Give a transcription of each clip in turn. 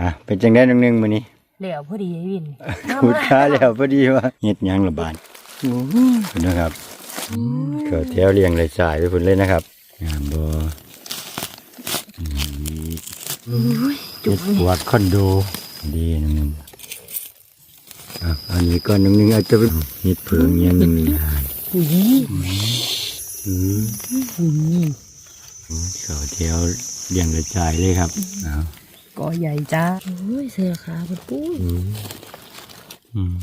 อะเป็นจังได้น้องหนึงมื้อนี้เหลวพอดีไอ้วินขุดค้าแล้วพอดีว่าเฮ็ดหยังละบาดคุณนะครับก็แถวเรียงเลยสายไปพุ่นเลยนะครับงามบ่นี่เฮ็ดปวดคอนโด ดีน้องหนึงอะอันนี้ก็น้องหนึงอาจจะเป็นเฮ็ดเพิงเงี้ยน้องหนึงหายอุ้ยอืมอุ้ยเขาแถวเรียงเลยสายเลยครับเอา ก็ใหญ่จ้าโอ้ยเสื้อขาเป็นปุ้ยอืม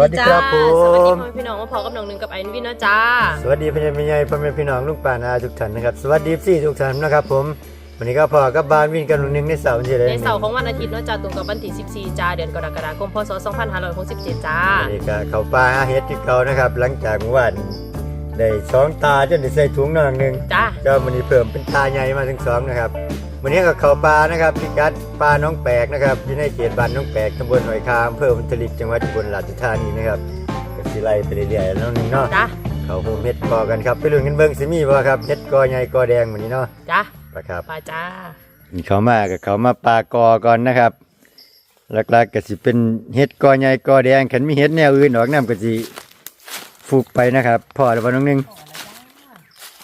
วัสดีจ้าสวัสดีครับผม สวัสดีพ่อแม่พี่น้องมาพอกับน้องหนึ่งกับไอ้นวินนะจ้า สวัสดีพี่ใหญ่พี่ใหญ่พ่อแม่พี่น้องลูกป่านาทุกท่านนะครับ สวัสดีพี่ทุกท่านนะครับผมวันนี้ก็พอกับบ้านวิ่งกันหนึ่งในเสาร์ที่เลยในเสาร์ของวันอาทิตย์เนาะจ้าตรงกับวันที่14จ้าเดือนกรกฎาคมพศ2567จ้าวันนี้ก็เขาป่าหาเฮ็ดที่เขานะครับ หลังจากเมื่อวานได้สองตาจนได้ใส่ถุงหน่อยหนึ่งจ้าก็วันนี้เพิ่มเป็นตาใหญ่มาถึงสองนะครับ วันนี้ก็เขาป่านะครับพิกัดป่าน้องแปลกนะครับอยู่ในเขตบ้านน้องแปลกตำบลหอยคามอำเภอมันทลิกจังหวัดอุบลราชธานีนะครับก็สิไล่ไปเรื่อยๆแล้วน้องหนึงเนาะจ้าเขาโฮมเฮ็ดกอกันครับไปลุ้นกันเบิ่งสิมีบ่ครับเฮ็ดกอใหญ่กอแดงวันนี้เนาะจ้าปะครับไปจ้าเขามากับเขามาปลากอก่อนนะครับหลักๆก็สิเป็นเฮ็ดกอใหญ่กอแดงขันมีเฮ็ดแนวอื่นออกน้ำก็สิฟูกไปนะครับพ่อหรือว่าน้องหนึง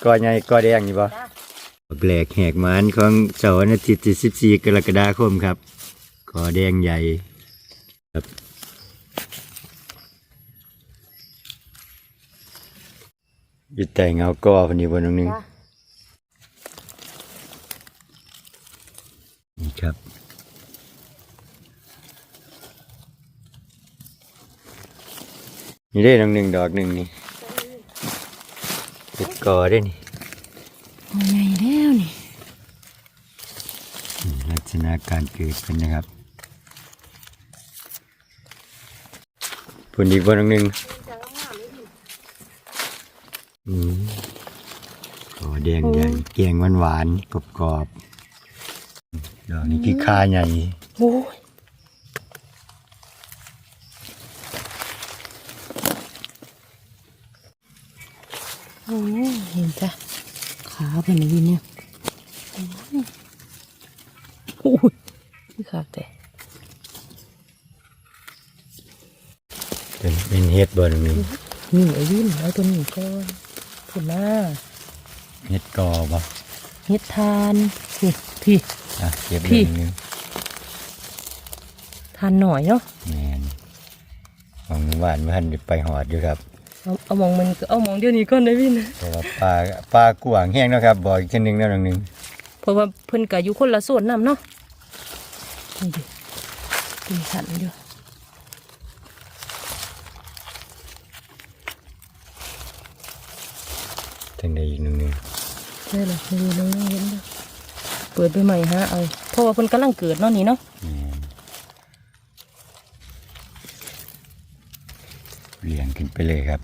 กอใหญ่กอแดงนี่บ่ แปลกแหกมันของเสาร์วันอาทิตย์ที่14กรกฎาคมครับกอแดงใหญ่ครับอยู่แต่เงากอพอดีบ่น้องหนึงจ้านี่ครับนี่ได้ดอกหนึ่งดอกหนึ่งนี่ติดกอได้นี่ ใหญ่แล้วนี่อืมลักษณะการเกิดเป็นนะครับผลอีกบนดอกหนึ่งอืมกอแดงใหญ่แกงหวานหวานๆกรอบกรอบๆดอกนี้คือคาใหญ่โอ้ยโอ้ยเห็นจ้ะ ขาเป็นไอ้วินเนี่ยโอ้ยนี่ขาแต่เป็นเฮ็ดบนดอกหนึ่นี่ไอ้วินเอาตัวนี้ก่อนพุ่นหน้าเฮ็ดกอบ่เฮ็ดทานพี่พี่อะเก็บพี่ดอกหนึ่งทานหน่อยเนาะแมนของหวานพันธุ์ไปหอดอยู่ครับ เอาเอามองมันก็เอามองเดี๋ยวนี้ก่อนได้วินเพราะว่าปลาปลากวางแห้งเนาะครับบอกอีกชนิดหนึ่งแล้วหนึ่งหนึ่งเพราะว่าเพิ่นก็อยู่คนละส่วนนํเนาะนี่ดิตีสันอยู่ทั้งใดอีกหนึ่งหนึ่งใช่เลยนี่เลยเห็นบ่เปิดไปใหม่ฮะเอาเพราะว่าเพิ่นกำลังเกิดเนาะนี่เนาะแม่น เลี้ยงขึ้นไปเลยครับ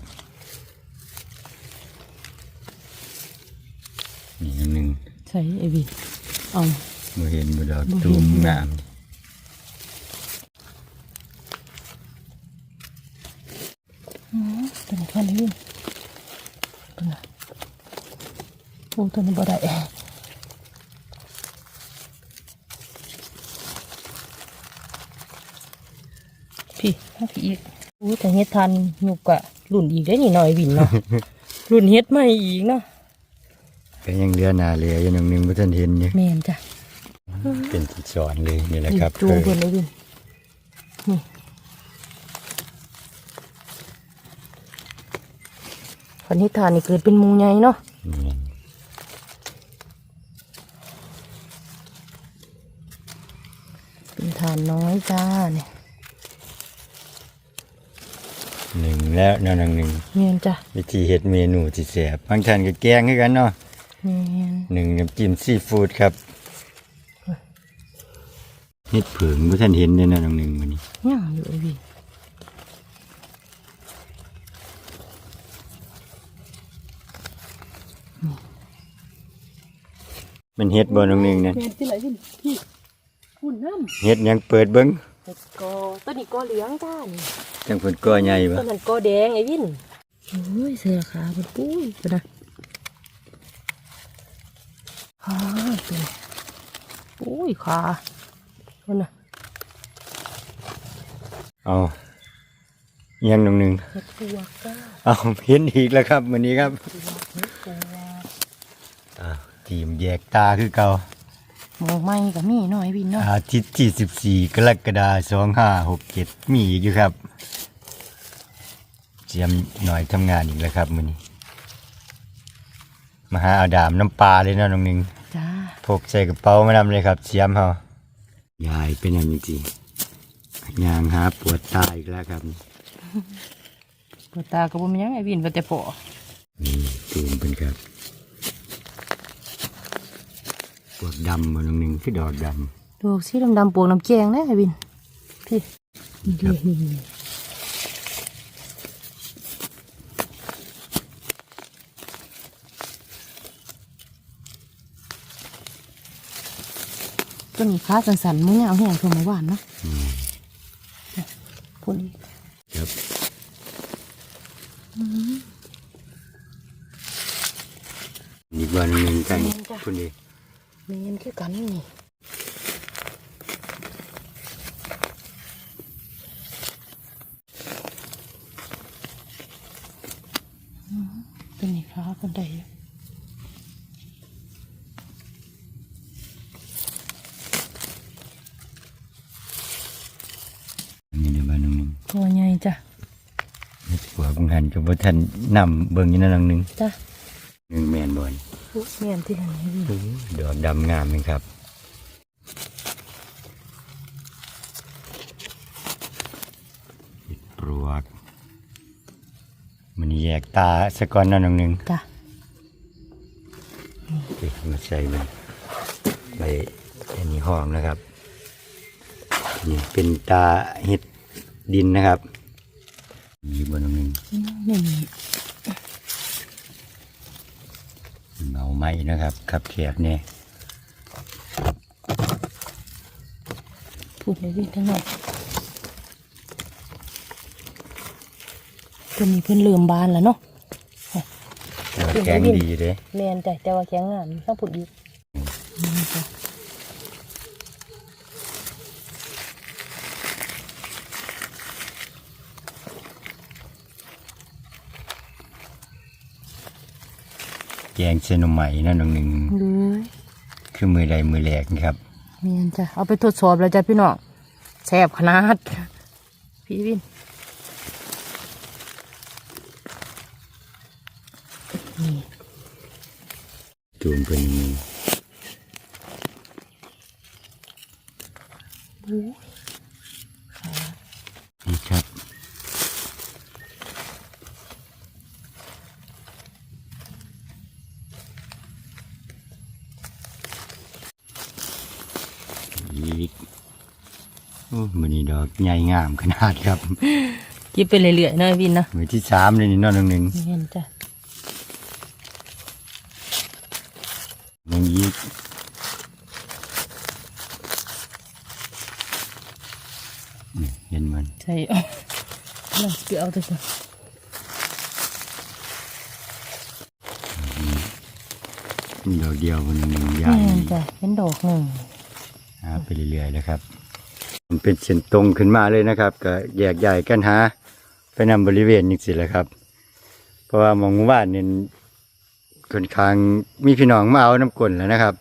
นี่หนึ่งหนึ่งใช่ไอ้วินเอามือเห็นบุดอกบ่เห็นตูมงามอ๋อตัวนี้แค่นี้วินตัวน่ะโอ้ตัวนี้บ่ได้พี่ให้พี่อีกโอ้แต่เฮ็ด ทันหยุกอะรุ่นอีกได้นี่หน่อยวินเนาะรุ่นเฮ็ดใหม่อีกเนาะก็ยังเดือหนาเหลยอยู่หนึ่งหนึ่งพ่ท่านเห็นอยู่แม่นจ้ะเป็นที่สอนเลยนี่แหละครับจูงเพิ่นเลยวินนี่พันธิทานนี่เกิดเป็นหมูใหญ่เนาะแม่นเป็นทานน้อยจ้าเนี่ย หนึ่งแล้วนวหนงหนึ่งเมียนจ้ะวิธีเห็ดเมนูที่เสียบางท่านก็แกงให้กันเนาะหนึ่งน้ำจิ้มซีฟู้ดครับเห็ดเผิงเมื่อท่านเห็นเนี่ยนะนึ่งหนึ่งวันนี้ย่างอยู่พี่มันเห็ดบ่หนึ่งหนึ่งเนี่ยเห็ดดยังเปิดเบิ้ง เห็ดกอต้นนี้กอเหลืองจ้านี่จังเพิ่นก่อใหญ่บ่ต้นนั้นกอแดงไอ้วินโอ้ยเสือขาเป็นปุ้ยไปนะขาเป็นปุ้ยขาคนน่ะเอาอิหยังน้องหนึงเห็ดปวกจ้าเอาเห็นอีกแล้วครับมื้อนี้ครับปวกเห็ดปวกอ่าทีมแยกตาคือเก่า มองไม่กับมีหน่อยวินเนาะอาทิตย์ที่14กรกฎาคม2567มีอีกอยู่ครับเจียมหน่อยทำงานอีกแล้วครับมื้อนี้มาหาเอาดามน้ำปลาเลยเนาะน้องหนึงจ้าพกใส่กระเป๋ามานำเลยครับเสียมเฮายายเป็นอย่างนี้จริงยางหาปวดตาอีกแล้วครับปวดตากระบุมยังไอ้วินก็จะพอนี่ตูมเป็นครับป วดดำมันหนึ่งคือดอกดดอกสีดำๆปวกน้ำแกงนะไอ้วินพี่นี่นี่นี่ต้นนี้ขาสันๆมื้อนี้เอาแห้งทั่วเมื่อวานเนาะพูดอีกำครับอีกวันหนึ่งกันคุณ ดีเมนคือกันนี่อืมต้นนี้ขาคนใดอยู่นี่ในบ้านหนึ่งตัวใหญ่จ้ะปวดกุงหันกับว่าท่านนำเบิ่งอยู่นั่นหนึ่งจ้ะ หนึ่งแมนบอล อุ๊ย เมียนที่ไหนพี่ดอกดำงามเลยครับปลวก มันแยกตาสะก่อนนั่นหนึ่งจ้ะเอ๊ะมาใส่มันใบอันนี้หอมนะครับ นี่เป็นตาเห็ดดินนะครับ มีบนตรงนึงนี่ เมาไหมนะครับขับแคบเนี่ยพูดเลยพี่ทั้งหมดตัวนี้เพิ่นเริ่มบานแล้วเนาะแต่ว่าแข็งดีเลยแมนจ้ะแต่ว่าแข็งงามต้องพูดอีกนี่จ้ะ แก งเชนมใหม่นั่นตรงหนึ่งเลยคือมือใดมือแหลกนะครับแมนจ้ะเอาไปทดสอบแล้วจ้ะพี่น้องแซ่บขนาดพี่วินนี่จูนเป็นโอ้ย นี่ครับอีกโอ้มันนี่ ดอกใหญ่งามขนาดครับกินไปเรื่อยๆเนาะวินเนาะมือที่สามเลยนี่เนอนหนึ่งแมนจ้ะยังยีกนี่เห็นมันใช่เอาเราเกี่ยวตัวจ้ะดอกเดียวมันหนึ่งใหแมญ่นจ้ะเป็นดอกหนึ่งหาไปเรื่อยๆแล้วครับมัน เป็นเส้นตรงขึ้นมาเลยนะครับ ก็แยกใหญ่กันหาไปนำบริเวณนี้สิแหละครับ เพราะว่ามองหมู่บ้านนี่ค่อนข้างมีพี่น้องมาเอาน้ำกลนแล้วนะครับ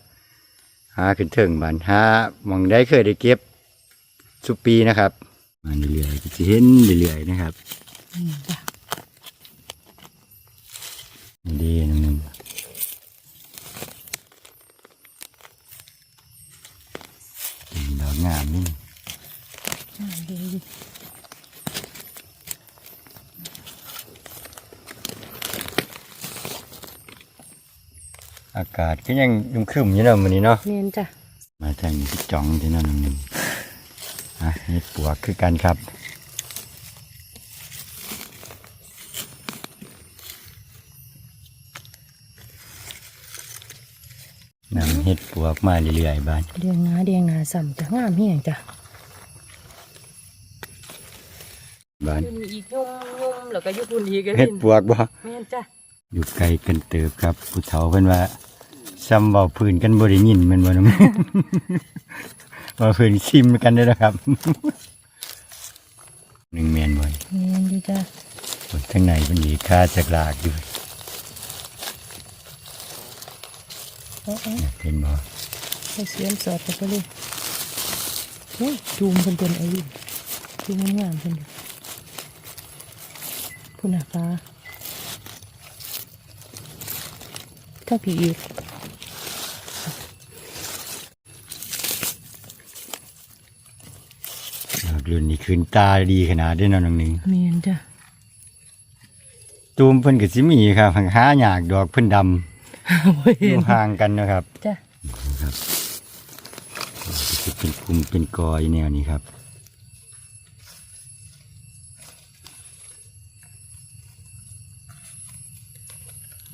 หาขึ้นเถิงบ้านหามองได้เคยได้เก็บสุปีนะครับ มาเรื่อยๆก็จะเห็นเรื่อยๆนะครับอืมจ้ะดีหนึงดอกงามนี่ อ่าดีดีอากาศก็ยังยุ่มครึมอยู่เนาะมื้อนี้เนาะแมนจ้ะมาทางที่จ่องที่นั่นหนึ่งอะนี่ปวกคือกันครับนนำเฮ็ดปวกมาเรื่อยๆบ้านเรียงหนาเรียงหนาสัมจะงามเฮียงจ้ะ บ้านขึ้นอีกยุ่มยุ่มแล้วก็อยุบุนอีกเฮ็ดปวกบ่แม่นจ้ะอยู่ไกลกันเติบครับผู้เฒ่าเพิ่นว่าซ้ำเว้าพื้นกันบ่ได้ยินแมันบ่น้องว่าพื้นซิมกันได้อนะครับ หนึ่งแม่นบ่อยแม่นอยู่จ้ะทั้งในเพิ่นอีกคาจักลากอยู่เอาเอาเนี่ยเห็นบ่ให้เสียมสอดไปก็เลยโอ้ยจูมเพิ่นเป็นไอ้วินจูมงามๆเพิ่นอยู่ พุ่นน่ะฟ้าถ้าผีอีกดอกรุ่นนี้คืนตาดีขนาดเด้อเนาะน้องหนึงแม่นจ้ะตูมเพิ่นก็สิมีครับหายากดอกเพิ่นดำบ่อเห็นยู่ห่างกันนะครับจ้ะจะเป็นกลุ่มเป็นกอยแนวนี้ครับ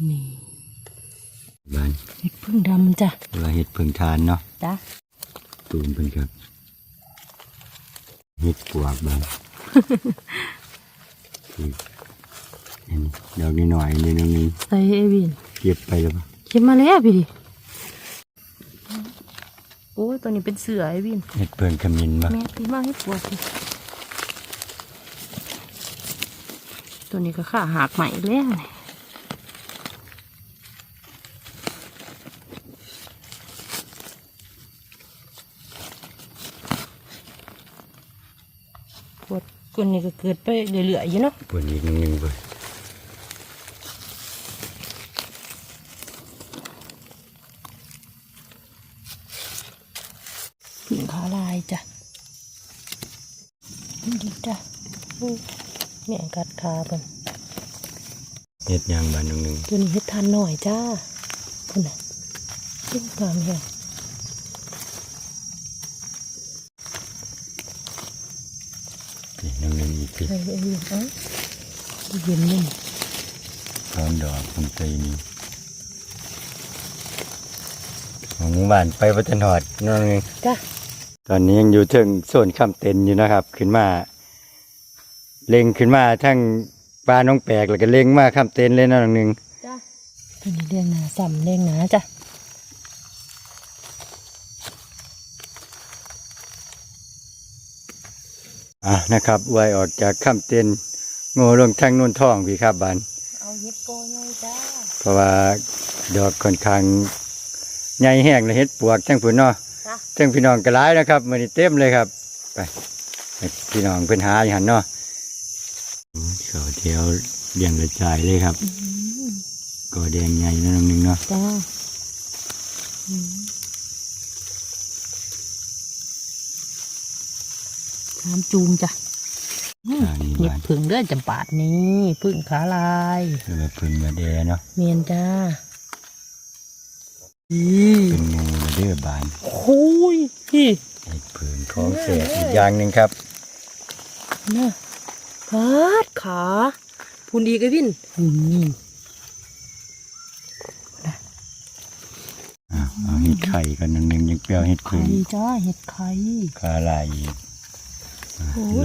นี่บ้านเห็ดพึ่งดำจ้ะเวลาเห็ดเพิ่งทานเนาะจ้ะตูมเพิ่นครับเห็ดปวกบ้านคืออันนี้ดอกนิดหน่อยนิดนึงใส่เอวินเก็บไปแล้วปะเข็มมาแล้วพี่ดิโอ้ยตัวนี้เป็นเสือไอวินเห็ดเพิ่งขมิ้นปะแม่พี่มาให้ปวดดิตัวนี้ก็ขาหักใหม่อีกแล้วนี่ปวด คนนี้ก็เกิดไปเรื่อยๆอยู่เนาะปวดอีกนิดนึงเพิ่นผิงขาลายจ้ะนี่ดีจ้ะอู้แม่งกัดขาเป็นเห็ดยางบ้านนิดนึงตัวนี้ให้ทานหน่อยจ้าคุณน่ะขึ้นงามแฮง นี่ นิดนึงอีกทีใส่ไอ้เหี้ยเอ้าเย็นนี่พร้อมดอกผมใจนี่ของหมู่บ้านไปวัฒนหอดนิดนึงจ้ะตอนนี้ยังอยู่ถึงโซนข้ามเต็นอยู่นะครับ ขึ้นมา เล็งขึ้นมาทั้งปลาน้องแปลกแล้วก็เล็งมาข้ามเต็นเลยนะน้องหนึ่งจ้ะตัวนี้เรียงหนาสัมเรียงหนาจ้ะ อะนะครับไวออกจากข้ามเต็นโง่ลงทางนุ่นท่องพี่ครับบานเอาเฮ็ดโกยเลยจ้าเพราะว่าดอกค่อนข้างใหญ่แห้งเลยเฮ็ดปวกทั้งผุนเนาะจ้ะทั้งพี่น้องก็ร้ายนะครับมันเต็มเลยครับไปให้พี่น้องเพิ่นหาอย่างนั้นเนาะอืมเขาเที่ยวเลี้ยงกระจายเลยครับอืมก็แดงใหญ่นะน้องหนึ่งเนาะจ้า อืมตามจูมจ้ะอืมอ่านี่เห็ดบ้านผึ่งเลือดจำปาดนี่พึ่งขาลายคือว่าเพึ่งมาแดเนาะเมียนจ้าอีเป็นงูมาเด้อบานโอ้ยพี่ไอ้เพึ่งของเสียอีกอย่างหนึ่งครับน่ะพาดขาพูนดีกับวินอืมอะเอาเห็ดไข่กันน้องหนึ่งยังเปรี้ยวเห็ดไข่พึ่งจ้าเห็ดไข่คาลายอีกอะโอ้ย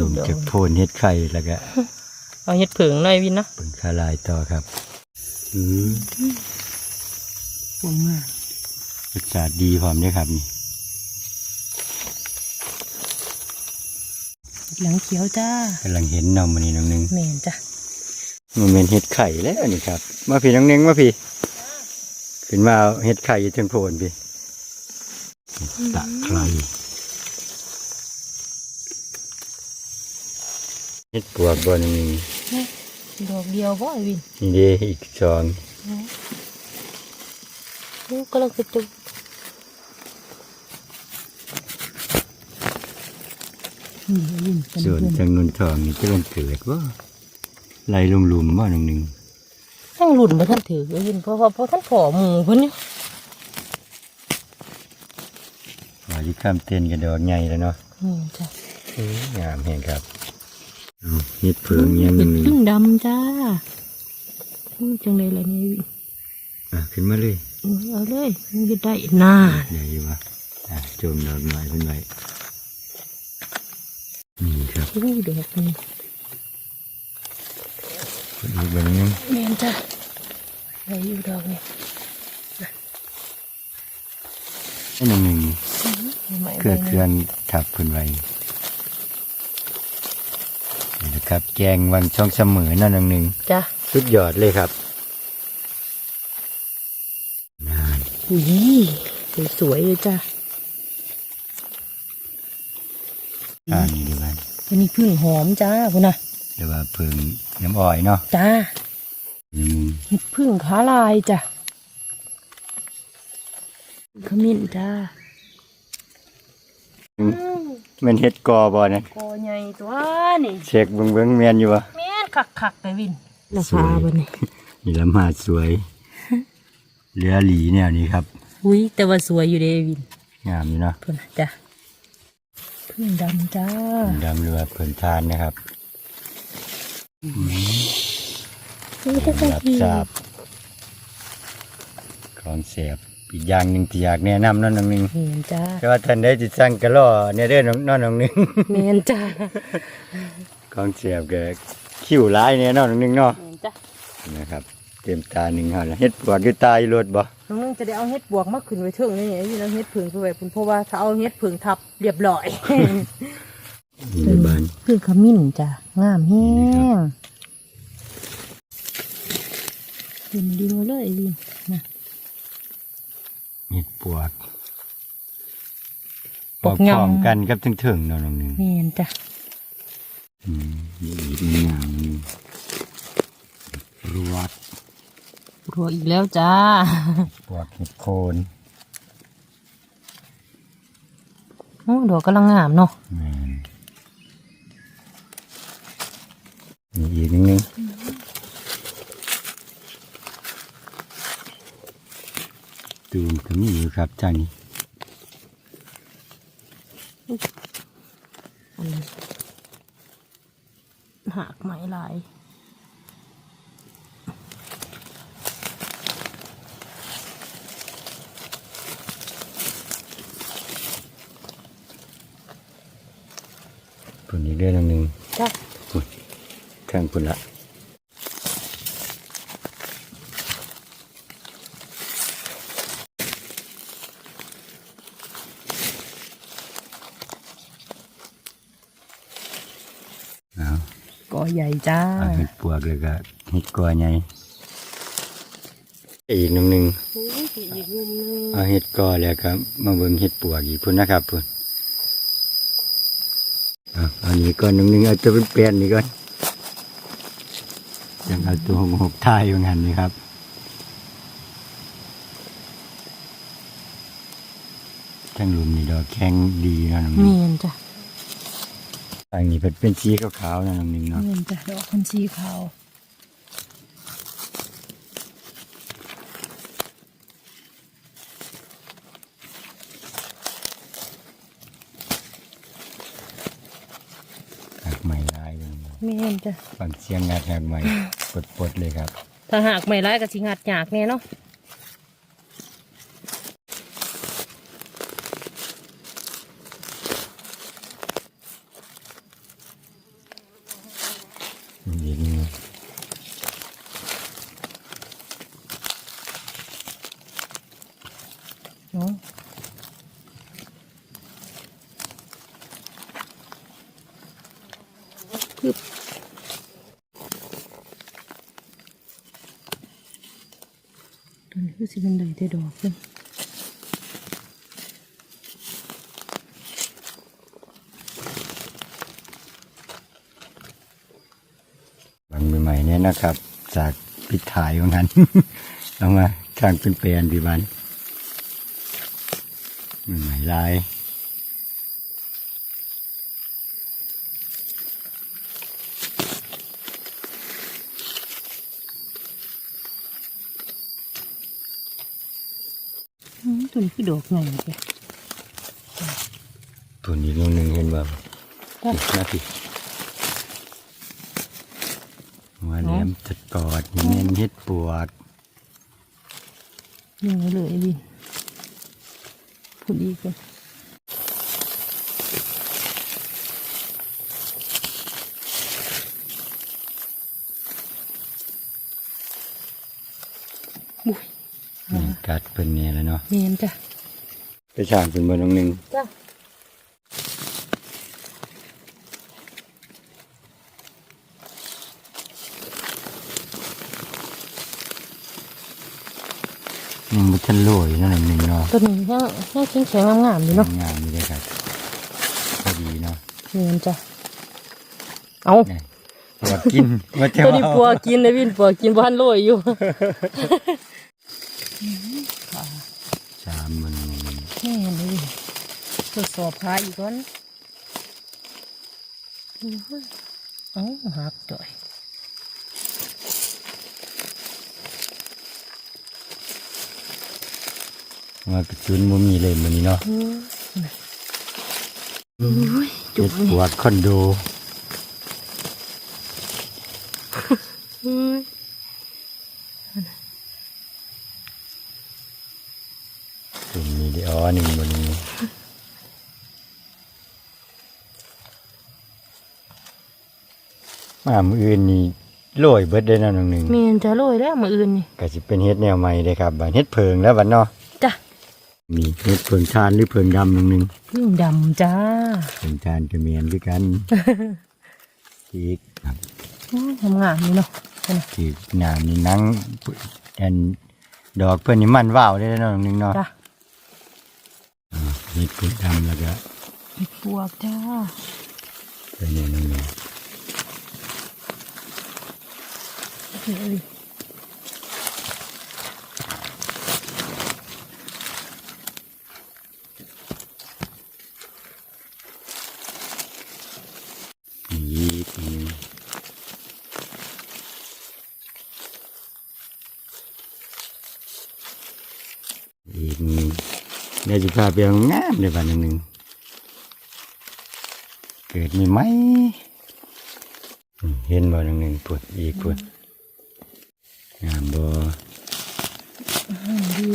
ลงจากโพนเห็ดไข่แล้วก็เอาเห็ดผึ่งหน่อยวินนะเพึ่งคาลายต่อครับอืมปวงมากรสชาติดีพร้อมเด้วยครับนี่หลังเขียวจ้ากำลังเห็นเนอมันนี่น้องหนึ่งแม่นจ้ะมันเป็นเห็ดไข่แล้วนี่ครับ มาพี่น้องหนึ่งมาพี่ ขึ้นมาเอาเห็ดไข่อยู่ถึงโพนพี่ตะไคร้ เห็ดปวกบนนี้ดอกเดียวบ่ไอ้วินนี่เด้อีกสองโอ้กำลังกระตุกนี่ไอ้วินเป็นส่วนเพื่อนทางนุ่นทองนี่จะลงเกิดว่าไหลลุมๆว่าน้องหนึ่งทั้งหลุนมาท่านถือไอ้วินเพราะว่าเพราะท่านผอหมูเพิ่นเนี่ยว่าที่ข้ามเต้นกันดอกใหญ่แล้วเนาะนี่จ้ะเอ้ยงามเห็นครับ เอาเห็ดเผืองยังหเป็นึ่นงพึ่งดำจ้าอู้จังเลยล่ะนี่ไอ้วินอะขึ้นมาเลยอืมเอาเลยมันจะได้นานเดี๋ยวอยู่วะอะจุ่มดอกหน่อยเป็นไว้นี่ครับอู้ดอกนี่อีกแบบนึงแม่นจ้ะได้อยู่ดอกนี่ไอ้หนึ่งหนึ่งใหม่ๆเคลื่อนใบเคหลื่นึ่งอนทับเพิ่นไว้นี่นะ ครับ แกงวังช่องเสมอนั่นหนึ่งหนึ่งจ้ะสุดยอดเลยครับนานอุ้ยสวยๆเลยจ้ะอ่านี่ดีบ้านอันนี้พึ่งหอมจ้าคุณน่ะเรียกว่าเพิงน้ำอ้อยเนาะจ้าอืมเห็ดพึ่งขาลายจ้ะขมิ้นจ้า แมันเฮ็ดกอบอนะกอใหญ่ตัวนี่เช็คเบิ่งเบิ่งแมนอยู่วะแม่นคักคักๆเลยวินราสวคายบันนี้นี่ละมาดสวยเรือหลีแนวนี้ครับอุ้ยแต่ว่าสวยอยู่เดวินงามอยู่เนาะเพื่อนน่ะจ้ะพึ่งดำจ้าดำหรือว่าเพิ่นทานนะครับรับทราบของแสบ อีกอย่างหนึ่งที่อยากแนะนำนั่นน้องหนึงเห็นจ้าแต่ว่าท่านได้จิสั่งกะล่อเนี่ยเด้อน้องน้องน้องหนึงเมนจ้าของแสบก็คิ้วหลายเนี่ยเนาะน้องหนึงเนาะเมนจ้านะครับเตรียมตาหนึ่งเฮาแล้วเฮ็ดปวดอยู่ตายรถบ่น้องนึงจะได้เอาเฮ็ดบวกมาขึ้นไว้เทิงนี่นี่เราเฮ็ดผึ่งไปไว้พุ่นเพราะว่าถ้าเอาเฮ็ดผึ่งทับเรียบร้อยนี่ในบ้านพึ่งขมิ้นจ้ะงามแห้งดินดินมาเลยดินนะ เฮ็ดปวดปวกพยำร้อมกันกับถึงๆเนาะน้องหนึงเมนจ้ะอืมนี่อีกอย่างหนึงรวดรัวอีกแล้วจ้า ปวดเห็ดโคนโอ้ดอกกำลังงามเนาะแม่นนี่อีกนิดนึง ตูมก็มีอยู่ครับจ้านี้หากไหมลายปุ่นอีกเรื่องหนึ่งจ้ะแข่งปุ่นละเอา กอใหญ่ จ้าเอาเห็ดปวกเลยก็เห็ดกอใหญ่อีกหนึ่งหนึ่งโอ้ยอีกมุมนึงเอาเห็ดกอแล้วครับมาเบิ่งเห็ดปวกอีกพุ่นนะครับพุ่นเอาอันนี้ก่อนหนึ่งหนึ่งเอาตัวเป็นเปลี่ยนนี่ก่อนยังเอาตัวหกหกท้ายอยู่งั้นนี่ครับทั้งหลุมนี่ดอกแข็งดีเนาะน้องเมนึงนจ้ะ อันนี้เป็นเป็นสีขาวๆนะน้องนึงเนาะเมนจ้ะดอกคนสีขาวหักใหม่ลายเลยเมนจ้ะ ฟังเสียงงัดหักใหม่ปลดๆเลยครับ ถ้าหากไม่ร้ายก็สิงัดยากแน่เนาะ อีกนิดนึง เนาะคือตัวนี้คือสิเป็นได้ แต่ดอกเลยบางใหม่ๆเนี่ยนะครับ จากปิดถ่ายของนั้น เอามาข้างเป็นเปลนพี่บันใหม่ๆลาย อืมตัวนี้ คือดอกใหญ่เลยตัวนี้นิดนึงเห็นบ่จ้ะหน้าพี่หัวแหลมจะกอดเน้นเฮ็ดปวดยังเหลือไอ้วินพูดอีกกันอุ้ย นี่กัดเพิ่นเนี่ยแหล้วเนาะเมียนจ้ะไปช่างเพิ่นบ่น้องหนึงจ้ะยังบ่ทันโลยเนาะน้องหนึงเนาะตัวนี้ยังยังแข็งแข็งๆงามๆอยู่เนาะงามอยู่เด้อครับพอดีเนาะเมียนจ้ะเอานี่ว่ากินว่าจะตัวนี้เอาปัวกินเลยวินปัวกินบ้านโรยอยู่ สามมันแม่นเลยทดสอบพาอีกก่อนอื้อหือเอ้าหักจ่อยว่ากระจุนบ่มีเลยมื้อนี้เนาะอุ้ยจุเจ็กดปวดคอนโดอุ้ยตุ่มนี้เด้ออ๋อหนึ่งบ่นี้มามื้ออื่นนี่โรยเบิดได้อเนาะน้องหนึงเมียนจะโรยแล้วมืออื่นนี่ก็สิเป็นเฮ็ดแนวใหม่เด้อครับบัดเฮ็ดเพิงแล้วบัดเนาะจ้ะมีเฮ็ดเพิงทานหรือเพิงดำน้องหนึงพึ่งดำจ้าเพิงทานก็แม่นคือกันอีกครับอื้อทำงานนี่เนาะนั่นน่ะที่หน้านี่หนังอันดอกเพิ่นนี่มันว่าวได้อเนาะน้องหนึงเนาะจ้ะ เฮ็ดเพิงดำแล้วก็เห็ดปวกจ้าเป็นอย่างนี้เฮ้ยยีบนี่อีกนี่เดี๋ยวจะพาไปเอางามเลยบ้านหนึ่งหนึ่งเกิดมีไหม เห็นบ่หนึ่งหนึ่งปวดอีกปวดงามบ่ดี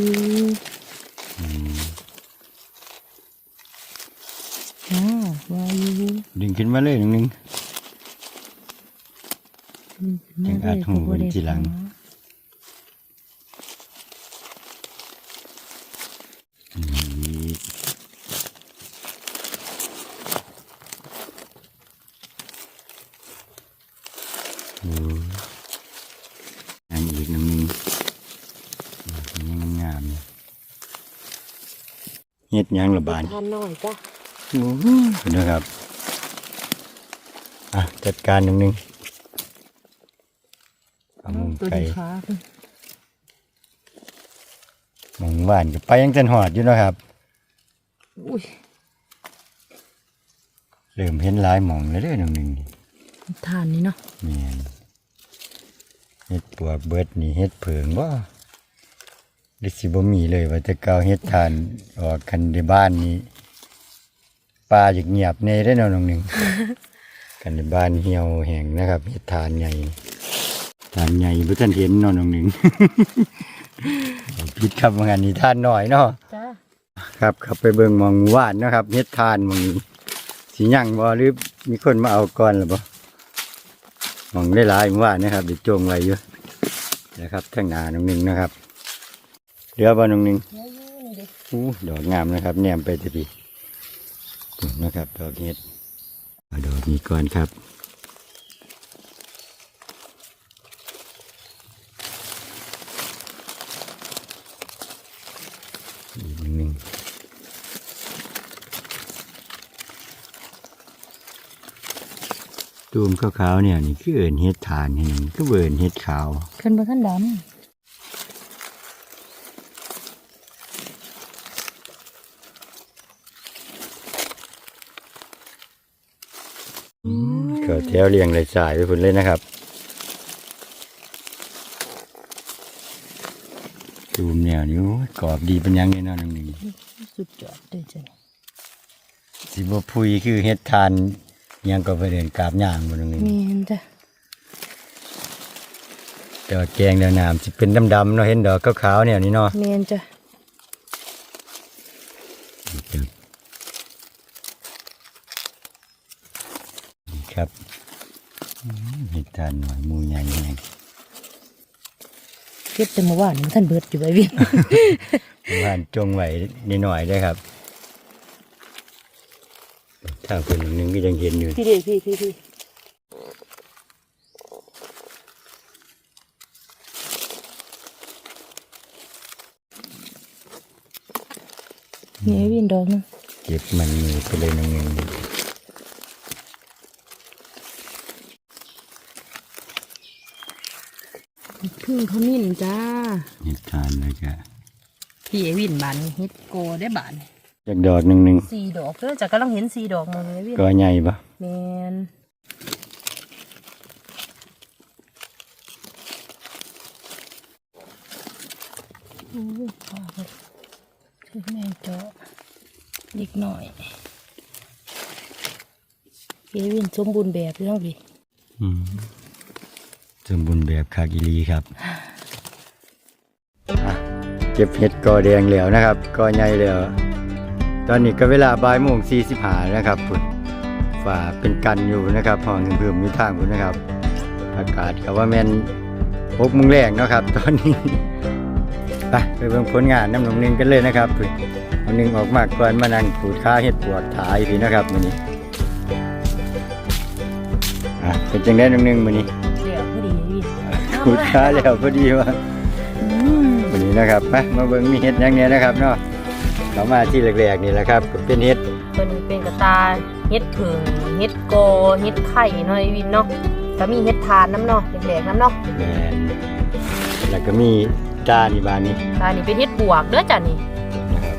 อ่าวาอยูดึงขึ้นมาเลยหนึ่งหนึ่งมายังอาจหูเป็นทีหลัง อีกโอ้ยอันอีกหนึ่งยังงามๆอยู่เฮ็ดหยังละบานทานหน่อยจ้ะโอ้โหนะครับอะจัดการหนึ่งหนึ่งเอามุมตัวไก่ดีขาเพิ่นหมองบ้านก็ไปยังจันหอดอยู่เนาะครับอุ้ยเริ่มเห็นหลายหมองแล้วเด้อหนึ่งหนึ่งนี่ทานนี่เนาะแม่นเฮ็ดปวกเบิดนี่เฮ็ดเผิงบ่ หรือสิบ่มีเลยว่าแต่เก่าเฮ็ดทานออกคันในบ้านนี้ป่าอยากเงียบในได้อเนาะน้องหนึ่ง กันในบ้านเหี่ยวแห้งนะครับเฮ็ดทานใหญ่ทานใหญ่บ่ทันเห็นเนาะน้องหนึ่งเอาผิดครับว่างานนี้ทานน้อยเนาะจ้าครับครับไปเบิ่งหมองหว่านเนาะครับเฮ็ดทานหมองนี้สิยังบ่หรือมีคนมาเอาก่อนหรือบ่หมองได้หลายหมู่ว่านนะครับเดี๋ยวจงไว้อยู่นะครับทั้งหน้าน้องหนึงนะครับ เหลือบ่น้องหนึงเดี๋ยวอยู่นี่เด็กอู้ดอกงามนะครับ แนมไปทีพี่นะครับดอกเฮ็ดเอาดอกนี้ก่อนครับอีกหนึ่งตูมขาวๆเนี่ยนี่คือเอินเฮ็ดทานนี่ก็เอินเฮ็ดขาวขึ้นมาท่านดก็ แถวเรียงเลยสายไปพุ่นเลยนะครับตูมเนี่ยนี่โอ้ยกรอบดีเป็นหยังไงเนาะน้องหนึ่งำสุดยอดเลยจ้ะสิบ่พุยคือเฮ็ดทานหยังก็ไปเดินกราบย่างบ่น้องหนึ่งเมียนจ้ะดอกแกงดอกน้ำสิเป็นดำๆเนาะเห็นดอกขาวๆเนี่ยนี่เนาะแมนจ้ะนี่ครับอืมเห็ดทานหน่อยหมูใหญ่แห้งเก็บแต่เมื่อวานมันท่านเบิดอยู่ไว้วินบ้านจงไหวนิดหน่อยได้อครับถ้าคนหนึ่งก็ยังเห็นอยู่พี่เด็พี่พี่พี่นี่ไอ้วินดอกหนึงเก็บมันมือไปเลยหนึ่ง พึ่งขมิ้นจ้าเห็ดทานเลยจ้ะพี่ไอ้วินบานนี่เฮ็ดโกได้บานจากดอกหนึ่งหนึ่งสี่ดอกเด้อจ้ะกำลังเห็นสี่ดอกมาเลยวินก็ใหญ่ปะแมนโอ้ยพอเลยคือแม่เจาะนิดหน่อยเอวินสมบูรณ์แบบอยู่เนาะพี่อืม สมบูรณ์แบบคากิลีครับเก็บเห็ดกอแดงแล้วนะครับกอใหญ่แล้ว ตอนนี้ก็เวลาบ่ายโมงสี่สิบห้านะครับพุ่นฝ่าเป็นกันอยู่นะครับห้องเพิ่มมีทางพุ่นนะครับ อากาศก็ว่าแมนหกโมงแรงเนาะครับ ตอนนี้ไปไปเบิ่งผลงานน้ำหนองหนึงกันเลยนะครับพุ่นน้ำหนึ่งออกมากก่อนมานั่งปูดขาเห็ดปวดถ่ายพี่นะครับมือนี้อะเป็นจังได้น้ำหนึ่งมือนี้ เดี๋ยวพอดีวินปูดขาแล้วพอดีว่าอืมมื้อนี้นะครับมามาเบิ่งมีเห็ดหยังเนี้ยนะครับเนาะเข้ามาที่แรกๆนี่แหละครับก็เป็นเห็ดตัวนี้เป็นกระตาเฮ็ดผึ่งเฮ็ดโกเฮ็ดไข่เนาะไอ้วินเนาะก็มีเฮ็ดทานน้ำเนาะแดกๆน้ำเนาะแมนแล้วก็มีจานี่บานนี้ตานี่เป็นเฮ็ดบวกเด้อจ้ะนี่นะครับ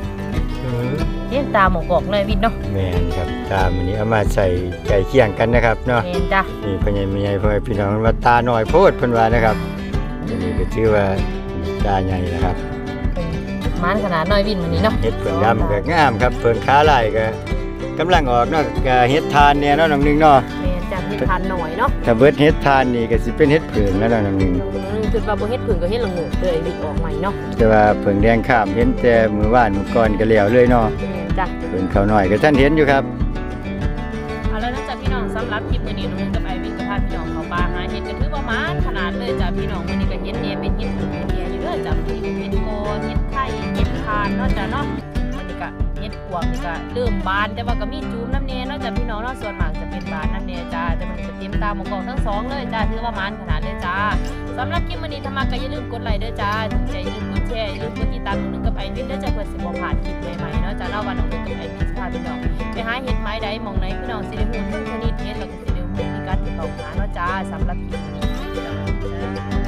เฮ็ดตาหมอกอกเลยวินเนาะแมนครับตามันนี้เอามาใส่ไก่เคียงกันนะครับเนาะแม่นจ้ะนี่พ่อใหญ่แม่ใหญ่พ่อแม่พี่น้องว่าตาหน่อยโพดเพิ่นว่านะครับอันนี้ก็ชื่อว่าตาใหญ่นะครับเป็นมันขนาดน้อยวินวันนี้เนาะเฮ็ดเพิ่งดำก็งามครับเพิ่งขาลายก็กำลังออกเนาะก็เฮ็ดทานเนี่ยเนาะน้องหนึงเนาะแม่นจ้ะ เฮ็ดทานหน่อยเนาะถ้าเบิดเฮ็ดทานนี่ก็สิเป็นเฮ็ดเพิ่งแล้วเนาะน้องหนึงอืมคือว่าบ่เฮ็ดผึ่งก็เฮ็ดละโงกเลยวินออกใหม่เนาะแต่ว่าเพิ่งแดงข้ามเห็นแต่มื้อวานมื้อก่อนก็แล้วเลยเนาะแม่นจ้ะเพิ่งเขาน้อยก็ท่านเห็นอยู่ครับเอาแล้วนะจ๊ะพี่น้องสำหรับคลิปนี้น้องนึงกับไอวินกับพาพี่น้องเขาปลาหาเฮ็ดก็ถือว่ามันขนาดเลยจ้ะพี่น้องวันนี้ก็เฮ็ดเนี่ยเป็นเฮ็ดผึ่งเฮ็ดเนี่ยอยู่เด้อจ้ะที่เป็นเฮ็ดโกเฮ็ดไข่เฮ็ดทานเนาะจ้ะเนาะอันนี้ก็เฮ็ด พวกนี่ก็เริ่มบานแต่ว่าก็มีจูมน้ำเนยนาะจ้ะพี่น้องนาะส่วนมากจะเป็นบานน้ำเนยจ้าแต่มันจะเต็มตามหมกอกทั้งสองเลยจ้าถือว่ามันขนาดเลยจ้าสำหรับคลิปวันนี้ถ้ามาก็อย่าลืมกดไลค์เด้อจ้าถูกใจอย่าลืมกดแชร์อย่าลืมกดติดตามน้องนึงกับไอวินเด้อจ้าเพื่อสิบ่พลาดคลิปใหม่ๆเนาะจ้าเล่าว่าน้องนึงกับไอวินสิพาพี่น้องไปหาเห็ดไม้ใดมองไหนพี่น้องสิได้ฮู้ถึงชนิดเห็ดแล้วก็สิได้ฮู้มีการติดต่อหาเนาะจ้าสำหรับคลิปนี้จ้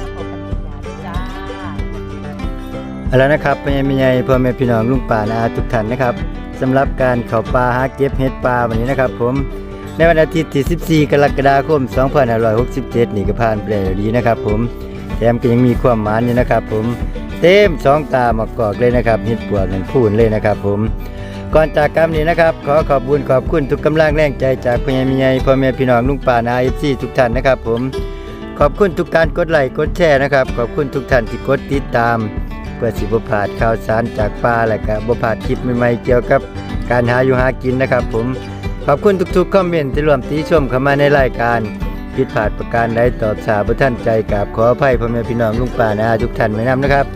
เอาแล้วนะครับพ่อแม่พี่ใหญ่พ่อแม่พี่น้องลุงป่านาทุกท่านนะครับสำหรับการเข้าป่าหาเก็บเห็ดป่าวันนี้นะครับ ผมในวันอาทิตย์ที่ 14 กรกฎาคม 2567 นี่ก็ผ่านไปแล้วดีนะครับ ผมแถมก็ยังมีความหมานอยู่นะครับ ผมเต็มสองตามากอกเลยนะครับเห็ดปวกนั่นพูนเลยนะครับ ผมก่อนจากกันนี้นะครับ ขอขอบคุณขอบคุณทุกกำลังแรงใจจากพ่อแม่พี่ใหญ่พ่อแม่พี่น้องลุงป่านาเอฟซีทุกท่านนะครับ ผมขอบคุณทุกการกดไลค์กดแชร์นะครับ ขอบคุณทุกท่านที่กดติดตาม เพื่อสิบพลาดข่าวสารจากป่าและก็บ่พลาดคลิปใหม่ๆเกี่ยวกับการหาอยู่หากินนะครับ ผมขอบคุณทุกๆคอมเมนต์ที่ร่วมติชมเข้ามาในรายการผิดพลาดประการใดตอบสาบ่ท่านใจกับขออภัยพ่อแม่พี่น้องลุงป่านะทุกท่านไว้นํนะครับ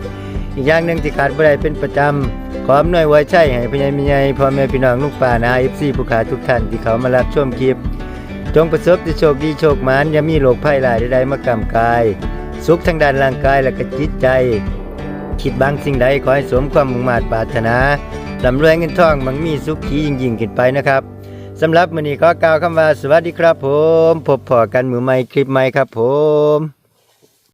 อีกอย่างหนึ่งที่ขาดบ่ได้เป็นประจำขออำนวยไว้ใช้ให้พ่ใหญ่แม่ใหญ่พ่อแม่พี่น้องลุงป่านะ FC ผู้ขาทุกท่านที่เขามารับชมคลิป จงประสบแต่โชคดีโชคหมานอย่ามีโรคภัยหลายใดๆมากำกาย สุขทางด้านร่างกายและก็จิตใจ คิดบางสิ่งใดขอให้สมความมุ่งมั่นปรารถนาลำรวยเงินทองมังมีสุขขียิ่งยิ่งขึ้นไปนะครับสำหรับมื้อนี้ขอกล่าวคำว่าสวัสดีครับผม พบพอกันมือใหม่คลิปใหม่ครับผม